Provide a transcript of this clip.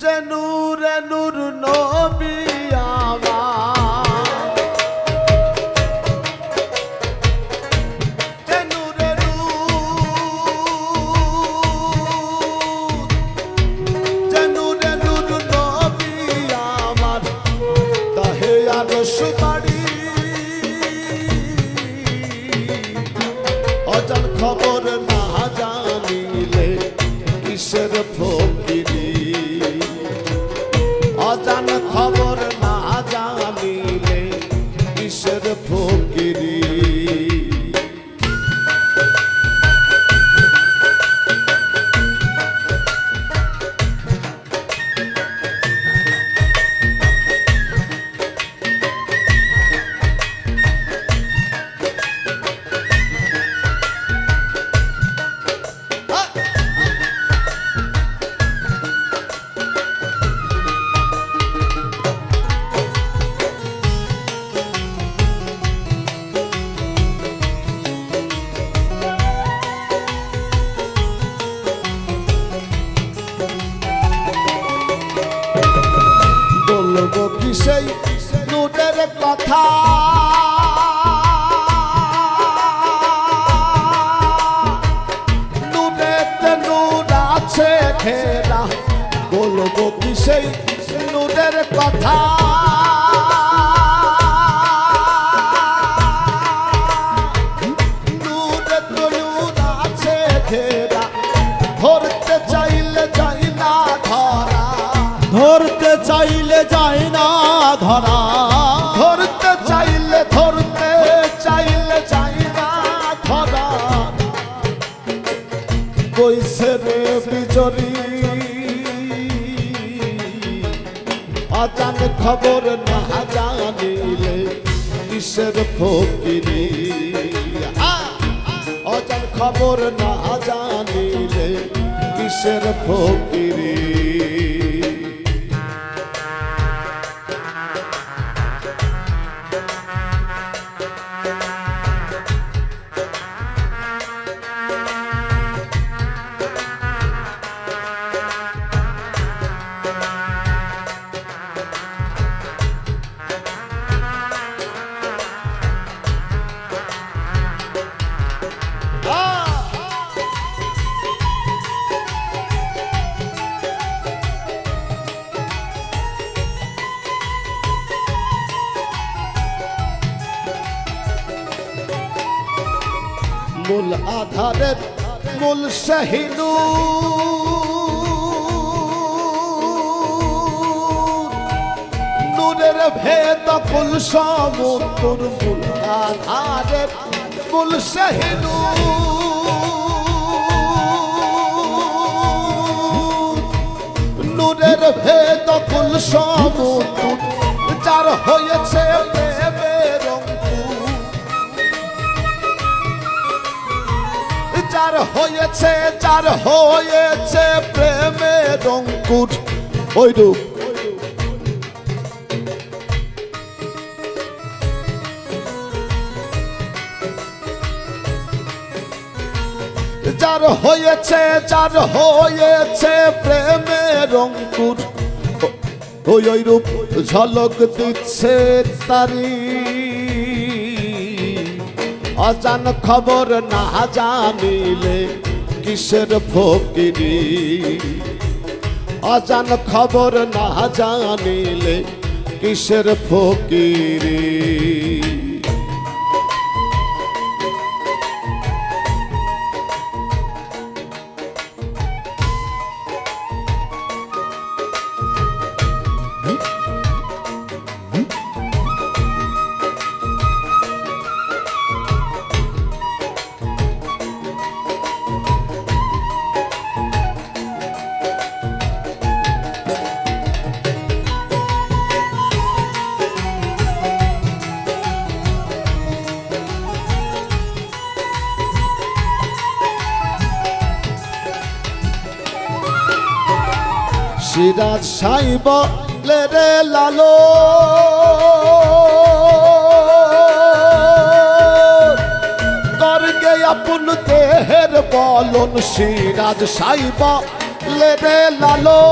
যে নূরে নূর নবী কি সেই নূরের কথা। নূরেতে নূর আছে ঘেরা, বলব কি সেই নূরের কথা ধরতে চাইলে যাই না ধরা। ধরতে চাইলে যায় না ধরা। ধরতে চাইলে ধরতে চাইলে চাই না ধরা। কইছে রে বিজরি অজান খবর না জানিলে কিসের ফকিরি! অজান খবর না জানিলে কিসের ফকিরি? মূল আধারের মূল শাহিনু। নূরের ভেদ কুল সমুদ্র মূল আধারের মূল শাহিনু। নূরের ভেদ কুল সমুদ্র যার হয়েছে যার হয়েছে যার হয়েছে প্রেমের অঙ্কুর ওই রূপ। যার হয়েছে যার হয়েছে প্রেমের অঙ্কুর ওই ওই রূপ ঝলক দিচ্ছে তারি। অজান খবর না জানিলে কিসের ফকিরি? অজান খবর না জানিলে কিসের ফকিরি? সিরাজ সাইব রে লালো। করগে আপন দেহের বলন সিরাজ সাইব লে রে লালো।